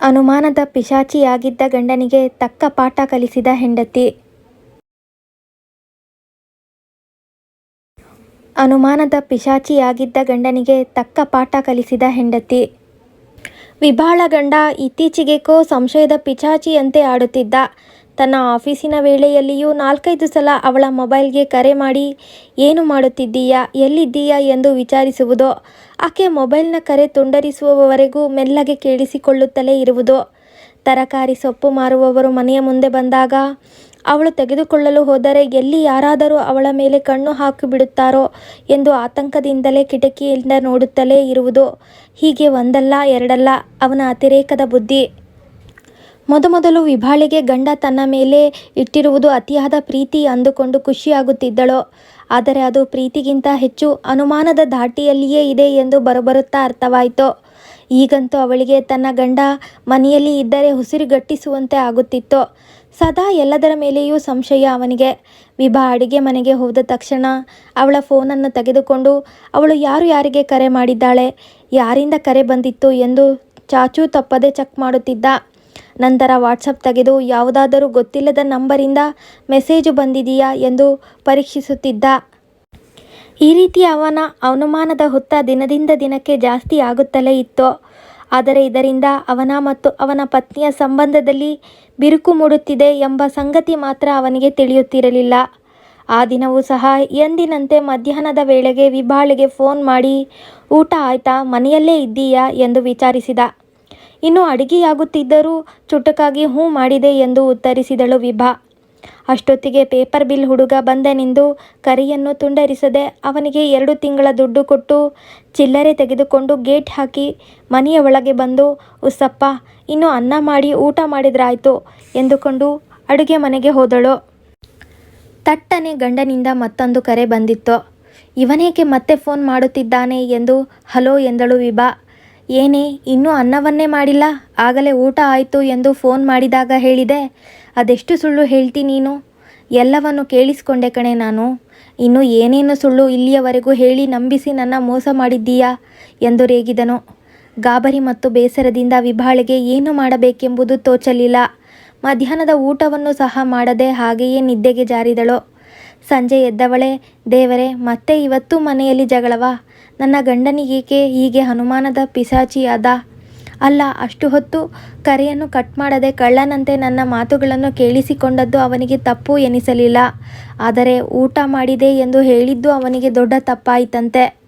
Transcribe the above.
ಅನುಮಾನದ ಪಿಶಾಚಿಯಾಗಿದ್ದ ಗಂಡನಿಗೆ ತಕ್ಕ ಪಾಠ ಕಲಿಸಿದ ಹೆಂಡತಿ. ಅನುಮಾನದ ಪಿಶಾಚಿಯಾಗಿದ್ದ ಗಂಡನಿಗೆ ತಕ್ಕ ಪಾಠ ಕಲಿಸಿದ ಹೆಂಡತಿ. ವಿಭಾಳ ಗಂಡ ಇತ್ತೀಚೆಗೆಕೋ ಸಂಶಯದ ಪಿಶಾಚಿಯಂತೆ ಆಡುತ್ತಿದ್ದ. ತನ್ನ ಆಫೀಸಿನ ವೇಳೆಯಲ್ಲಿಯೂ ನಾಲ್ಕೈದು ಸಲ ಅವಳ ಮೊಬೈಲ್ಗೆ ಕರೆ ಮಾಡಿ, ಏನು ಮಾಡುತ್ತಿದ್ದೀಯಾ? ಎಲ್ಲಿದ್ದೀಯಾ? ಎಂದು ವಿಚಾರಿಸುವುದು. ಆಕೆ ಮೊಬೈಲ್ನ ಕರೆ ತುಂಡರಿಸುವವರೆಗೂ ಮೆಲ್ಲಗೆ ಕೇಳಿಸಿಕೊಳ್ಳುತ್ತಲೇ ಇರುವುದು. ತರಕಾರಿ ಸೊಪ್ಪು ಮಾರುವವರು ಮನೆಯ ಮುಂದೆ ಬಂದಾಗ ಅವಳು ತೆಗೆದುಕೊಳ್ಳಲು ಹೋದರೆ ಎಲ್ಲಿ ಯಾರಾದರೂ ಅವಳ ಮೇಲೆ ಕಣ್ಣು ಹಾಕಿಬಿಡುತ್ತಾರೋ ಎಂದು ಆತಂಕದಿಂದಲೇ ಕಿಟಕಿಯಿಂದ ನೋಡುತ್ತಲೇ ಇರುವುದು. ಹೀಗೆ ಒಂದಲ್ಲ, ಎರಡಲ್ಲ ಅವನ ಅತಿರೇಕದ ಬುದ್ಧಿ. ಮೊದಮೊದಲು ವಿಭಾಳಿಗೆ ಗಂಡ ತನ್ನ ಮೇಲೆ ಇಟ್ಟಿರುವುದು ಅತಿಯಾದ ಪ್ರೀತಿ ಅಂದುಕೊಂಡು ಖುಷಿಯಾಗುತ್ತಿದ್ದಳು. ಆದರೆ ಅದು ಪ್ರೀತಿಗಿಂತ ಹೆಚ್ಚು ಅನುಮಾನದ ಧಾಟಿಯಲ್ಲಿಯೇ ಇದೆ ಎಂದು ಬರಬರುತ್ತಾ ಅರ್ಥವಾಯಿತು. ಈಗಂತೂ ಅವಳಿಗೆ ತನ್ನ ಗಂಡ ಮನೆಯಲ್ಲಿ ಇದ್ದರೆ ಉಸಿರುಗಟ್ಟಿಸುವಂತೆ ಆಗುತ್ತಿತ್ತು. ಸದಾ ಎಲ್ಲದರ ಮೇಲೆಯೂ ಸಂಶಯ ಅವನಿಗೆ. ವಿಭಾ ಅಡುಗೆ ಮನೆಗೆ ಹೋದ ತಕ್ಷಣ ಅವಳ ಫೋನನ್ನು ತೆಗೆದುಕೊಂಡು, ಅವಳು ಯಾರು ಯಾರಿಗೆ ಕರೆ ಮಾಡಿದ್ದಾಳೆ? ಯಾರಿಂದ ಕರೆ ಬಂದಿತ್ತು? ಎಂದು ಚಾಚೂ ತಪ್ಪದೆ ಚೆಕ್ ಮಾಡುತ್ತಿದ್ದ. ನಂತರ ವಾಟ್ಸಪ್ ತೆಗೆದು, ಯಾವುದಾದರೂ ಗೊತ್ತಿಲ್ಲದ ನಂಬರಿಂದ ಮೆಸೇಜು ಬಂದಿದೆಯಾ? ಎಂದು ಪರೀಕ್ಷಿಸುತ್ತಿದ್ದ. ಈ ರೀತಿ ಅವನ ಅನುಮಾನದ ಹುತ್ತ ದಿನದಿಂದ ದಿನಕ್ಕೆ ಜಾಸ್ತಿ ಆಗುತ್ತಲೇ ಇತ್ತು. ಆದರೆ ಇದರಿಂದ ಅವನ ಮತ್ತು ಅವನ ಪತ್ನಿಯ ಸಂಬಂಧದಲ್ಲಿ ಬಿರುಕು ಮೂಡುತ್ತಿದೆ ಎಂಬ ಸಂಗತಿ ಮಾತ್ರ ಅವನಿಗೆ ತಿಳಿಯುತ್ತಿರಲಿಲ್ಲ. ಆ ದಿನವೂ ಸಹ ಎಂದಿನಂತೆ ಮಧ್ಯಾಹ್ನದ ವೇಳೆಗೆ ವಿಭಾಳಿಗೆ ಫೋನ್ ಮಾಡಿ, ಊಟ ಆಯ್ತಾ? ಮನೆಯಲ್ಲೇ ಇದ್ದೀಯಾ? ಎಂದು ವಿಚಾರಿಸಿದ. ಇನ್ನು ಅಡುಗೆಯಾಗುತ್ತಿದ್ದರೂ ಚುಟುಕಾಗಿ ಹ್ಞೂ ಮಾಡಿದೆ ಎಂದು ಉತ್ತರಿಸಿದಳು ವಿಭಾ. ಅಷ್ಟೊತ್ತಿಗೆ ಪೇಪರ್ ಬಿಲ್ ಹುಡುಗ ಬಂದನೆಂದು ಕರಿಯನ್ನು ತುಂಡರಿಸದೆ ಅವನಿಗೆ ಎರಡು ತಿಂಗಳ ದುಡ್ಡು ಕೊಟ್ಟು ಚಿಲ್ಲರೆ ತೆಗೆದುಕೊಂಡು ಗೇಟ್ ಹಾಕಿ ಮನೆಯ ಒಳಗೆ ಬಂದು, ಉಸ್ಸಪ್ಪ, ಇನ್ನು ಅನ್ನ ಮಾಡಿ ಊಟ ಮಾಡಿದ್ರಾಯ್ತು ಎಂದುಕೊಂಡು ಅಡುಗೆ ಮನೆಗೆ ಹೋದಳು. ತಟ್ಟನೆ ಗಂಡನಿಂದ ಮತ್ತೊಂದು ಕರೆ ಬಂದಿತ್ತು. ಇವನೇಕೆ ಮತ್ತೆ ಫೋನ್ ಮಾಡುತ್ತಿದ್ದಾನೆ? ಎಂದು ಹಲೋ ಎಂದಳು ವಿಭಾ. ಏನೇ, ಇನ್ನೂ ಅನ್ನವನ್ನೇ ಮಾಡಿಲ್ಲ. ಆಗಲೇ ಊಟ ಆಯಿತು ಎಂದು ಫೋನ್ ಮಾಡಿದಾಗ ಹೇಳಿದೆ, ಅದೆಷ್ಟು ಸುಳ್ಳು ಹೇಳ್ತಿ ನೀನು? ಎಲ್ಲವನ್ನು ಕೇಳಿಸ್ಕೊಂಡೆ ಕಣೆ ನಾನು. ಇನ್ನು ಏನೇನು ಸುಳ್ಳು ಇಲ್ಲಿಯವರೆಗೂ ಹೇಳಿ ನಂಬಿಸಿ ನನ್ನ ಮೋಸ ಮಾಡಿದ್ದೀಯಾ? ಎಂದು ರೇಗಿದನು. ಗಾಬರಿ ಮತ್ತು ಬೇಸರದಿಂದ ವಿಭಾಳಿಗೆ ಏನು ಮಾಡಬೇಕೆಂಬುದು ತೋಚಲಿಲ್ಲ. ಮಧ್ಯಾಹ್ನದ ಊಟವನ್ನು ಸಹ ಮಾಡದೆ ಹಾಗೆಯೇ ನಿದ್ದೆಗೆ ಜಾರಿದಳು. ಸಂಜೆ ಎದ್ದವಳೆ, ದೇವರೇ, ಮತ್ತೆ ಇವತ್ತು ಮನೆಯಲ್ಲಿ ಜಗಳವಾ? ನನ್ನ ಗಂಡನಿಗೇಕೆ ಹೀಗೆ ಹನುಮಾನದ ಪಿಸಾಚಿಯಾದ? ಅಲ್ಲ, ಅಷ್ಟು ಹೊತ್ತು ಕರೆಯನ್ನು ಕಟ್ ಮಾಡದೆ ಕಳ್ಳನಂತೆ ನನ್ನ ಮಾತುಗಳನ್ನು ಕೇಳಿಸಿಕೊಂಡದ್ದು ಅವನಿಗೆ ತಪ್ಪು ಎನಿಸಲಿಲ್ಲ. ಆದರೆ ಊಟ ಮಾಡಿದೆ ಎಂದು ಹೇಳಿದ್ದು ಅವನಿಗೆ ದೊಡ್ಡ ತಪ್ಪಾಯಿತಂತೆ.